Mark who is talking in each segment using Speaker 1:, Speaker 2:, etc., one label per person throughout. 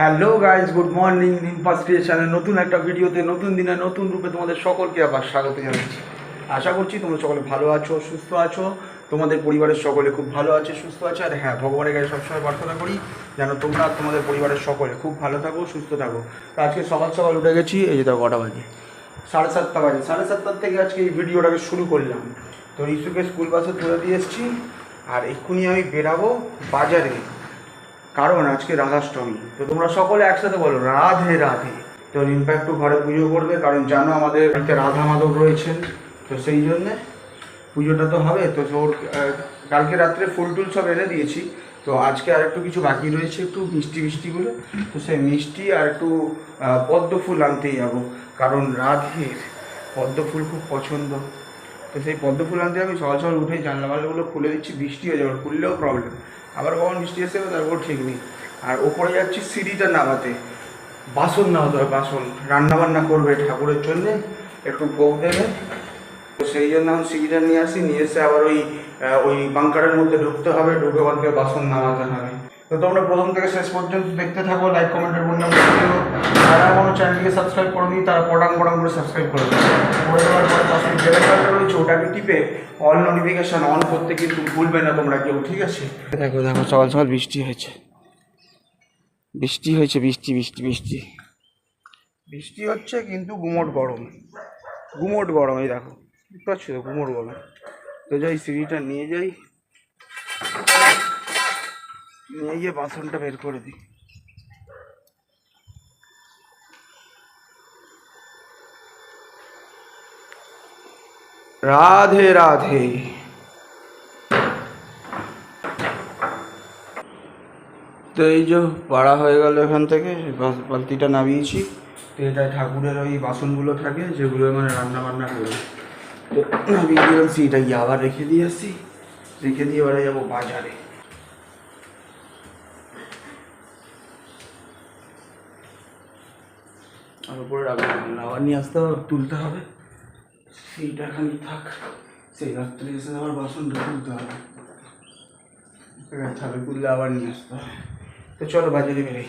Speaker 1: Hello guys good morning নিম্পাস নতুন একটা ভিডিওতে, নতুন দিনে, নতুন রূপে তোমাদের সকলকে আবার স্বাগত জানাচ্ছি। আশা করছি তোমরা সকলে ভালো আছো, সুস্থ আছো, তোমাদের পরিবারের সকলে খুব ভালো আছে, সুস্থ আছে, আর হ্যাঁ ভগবানের কাছে সবসময় প্রার্থনা করি যেন তোমরা তোমাদের পরিবারের সকলে খুব ভালো থাকো, সুস্থ থাকো। তো আজকে সকাল সকাল উঠে গেছি, এই যে দেখো কটা বাজে? সাড়ে সাতটা বাজে। সাড়ে সাতটার থেকে আজকে এই ভিডিওটাকে শুরু করলাম। তো রিসুকে স্কুল বাসে তুলে দিয়ে এসেছি, আর এক্ষুনি আমি বেরাবো বাজারে। কারণ আজকে রাধাষ্টমী। তো তোমরা সকলে একসাথে বলো, রাধে রাধে। তো ইম্প্যাক্টও ঘরে পুজো করবে, কারণ জানো আমাদের বাড়িতে রাধা মাধব রয়েছেন। তো সেই জন্যে পুজোটা তো হবে। তো ওর কালকে রাত্রে ফুল টুল সব এনে দিয়েছি। তো আজকে আর একটু কিছু বাকি রয়েছে, একটু মিষ্টি মিষ্টিগুলো। তো সেই মিষ্টি আর একটু পদ্ম ফুল আনতেই যাব। কারণ রাধের পদ্ম ফুল খুব পছন্দ। তো সেই পদ্ম ফুল আনতে আমি সকাল সকাল উঠে জানলা মালগুলো খুলে দিচ্ছি, বৃষ্টি হয়ে যাবে খুললেও প্রবলেম আবার কখন বৃষ্টি এসে তারপর ঠিক নেই। আর ওপরে যাচ্ছি সিঁড়িটা নামাতে। বাসন নামাতে হবে বাসন। রান্নাবান্না করবে ঠাকুরের জন্যে, একটু বউ দেবে। তো সেই জন্য আমি সিঁড়িটা নিয়ে আসি, নিয়ে এসে আবার ওই ওই বাঙ্কারের মধ্যে ঢুকতে হবে, ঢুকে ওখান বাসন নামাতে হবে। তো তোমরা প্রথম থেকে শেষ পর্যন্ত দেখতে থাকো লাইক কমেন্টের বন্যা যারা এখনও চ্যানেলকে সাবস্ক্রাইব করনি, তারা পটাং পটাং করে সাবস্ক্রাইব করে করে দেওয়ার পরে পাশে বেল আইকনটা রয়েছে ওটাকে টিপে অল নোটিফিকেশন অন করতে কিন্তু ভুলবে না তোমরা কেউ, ঠিক আছে? দেখো দেখো, সকাল সকাল বৃষ্টি হয়েছে। বৃষ্টি হয়েছে, বৃষ্টি বৃষ্টি বৃষ্টি। বৃষ্টি হচ্ছে কিন্তু গুমোট গরম। গুমোট গরম, এই দেখো। বুঝতে পারছ তো? গুমোট গরম। তো যাই, সিঁড়িটা নিয়ে যাই। নিয়ে গিয়ে বাসনটা বের করে দিই। রাধে রাধে। তো এই যে পাড়া হয়ে গেল এখান থেকে বালতিটা নামিয়েছি। তো এটা ঠাকুরের ওই বাসনগুলো থাকে, যেগুলো মানে রান্না বান্না করে। তো নামিয়ে দিলাম, সেইটা গিয়ে আবার রেখে দিয়ে আসি। রেখে দিয়ে এবারে যাব বাজারে আর উপরে রাখব আবার নিয়ে আসতে হবে, তুলতে হবে। সেইটা খালি থাক। সেই রাত্রে এসে আবার বাসনটা তুলতে হবে। থাকবে তুললে আবার নিয়ে আসতে হবে। তো চলো বাজারে বেরোই।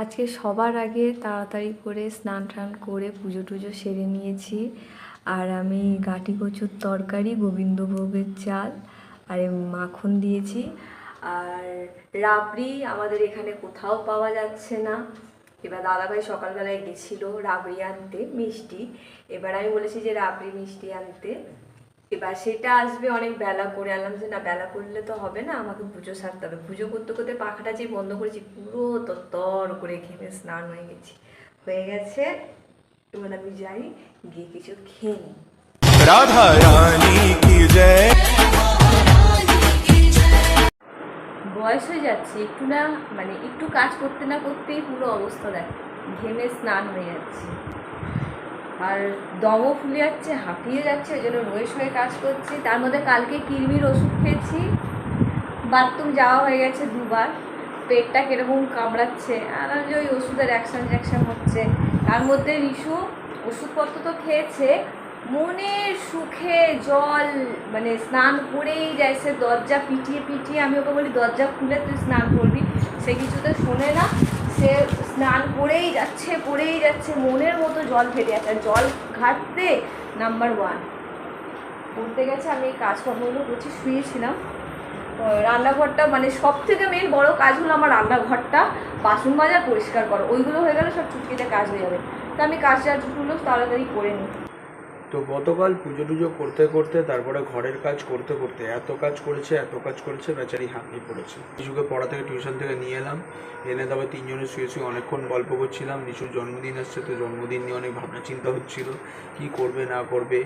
Speaker 2: আজকে সবার আগে তাড়াতাড়ি করে স্নান টান করে পুজো টুজো সেরে নিয়েছি। আর আমি গাটি কচুর তরকারি, গোবিন্দভোগের চাল আর মাখন দিয়েছি। আর রাবড়ি আমাদের এখানে কোথাও পাওয়া যাচ্ছে না। এবার দাদাভাই সকালবেলায় গেছিল রাবড়ি আনতে, মিষ্টি। এবার আমি বলেছি যে রাবড়ি, মিষ্টি আনতে। এবার সেটা আসবে অনেক বেলা করে। আনলাম যে না বেলা করলে তো হবে না আমাকে পুজো সারতে হবে। পুজো করতে করতে পাখাটা যে বন্ধ করেছি পুরো তর করে ঘেমে স্নান হয়ে গেছি। হয়ে গেছে। এবার আমি যাই গিয়ে কিছু খেয়ে নিই। বয়স হয়ে যাচ্ছে একটু না মানে একটু কাজ করতে না করতেই পুরো অবস্থা দেখ ঘেমে স্নান হয়ে যাচ্ছে। আর দমও ফুলে যাচ্ছে, হাঁপিয়ে যাচ্ছে, ওই জন্য রয়েস হয়ে কাজ করছি। তার মধ্যে কালকে কিরমির ওষুধ খেয়েছি। বাথরুম যাওয়া হয়ে গেছে দুবার। পেটটা কীরকম কামড়াচ্ছে, আর যে ওই ওষুধের অ্যাকশন জ্যাকশন হচ্ছে। তার মধ্যে রিশু ওষুধপত্র তো খেয়েছে। মনের সুখে জল মানে স্নান করেই যায়, সে দরজা পিটিয়ে পিটিয়ে, আমি ওকে বলি, দরজা খুলে তুই স্নান করবি, সে কিছুতে শোনে না। করেই যাচ্ছে, পড়েই যাচ্ছে, মনের মতো জল ফেটে যাচ্ছে জল ঘাটতে নাম্বার ওয়ান পড়তে গেছে, আমি এই কাজকর্মগুলো করছি, শুয়েছিলাম। রান্নাঘরটা মানে সব থেকে মেন বড় কাজ হলো আমার রান্নাঘরটা বাসন মাজা পরিষ্কার করো। ওইগুলো হয়ে গেলে সব চুটকিতে কাজ হয়ে যাবে। তা আমি কাজ টাজগুলো তাড়াতাড়ি করে নিই।
Speaker 1: তো গতকাল পুজো টুজো করতে করতে, তারপরে ঘরের কাজ করতে করতে, এত কাজ করেছে, এত কাজ করেছে, বেচারি হাঁপিয়ে পড়েছে। শিশুকে পড়া থেকে টিউশন থেকে নিয়ে এলাম। এনে তবে তিনজনে শুয়ে শুয়ে অনেকক্ষণ গল্প করছিলাম। রিশুর জন্মদিন আসছে তো জন্মদিন নিয়ে অনেক ভাবনা চিন্তা হচ্ছিল। কি করবে, না করবে?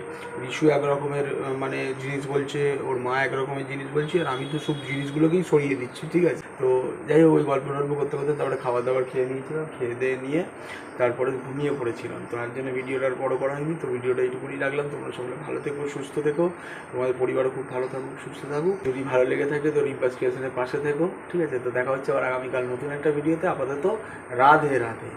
Speaker 1: রিশু এক রকমের মানে জিনিস বলছে, ওর মা এক রকমের জিনিস বলছে, আর আমি তো সব জিনিসগুলোকেই সরিয়ে দিচ্ছি, ঠিক আছে? তো যাই হোক, ওই গল্প টল্প করতে করতে তারপরে খাবার দাবার খেয়ে নিয়েছিলাম, খেয়ে দিয়ে নিয়ে তারপরে ঘুমিয়ে পড়েছিলাম। তো একজন্য ভিডিওটা আর বড়ো করা হয়নি, তো ভিডিওটা এইটুকুনি রাখলাম তোমরা সকলে ভালো থেকো, সুস্থ থেকো, তোমাদের পরিবারও খুব ভালো থাকুক, সুস্থ থাকুক। যদি ভালো লেগে থাকে তো রিম্পাস ক্রিয়েশনের পাশে থেকো, ঠিক আছে? তো দেখা হচ্ছে আবার আগামীকাল নতুন একটা ভিডিওতে। আপাতত রাধে রাধে।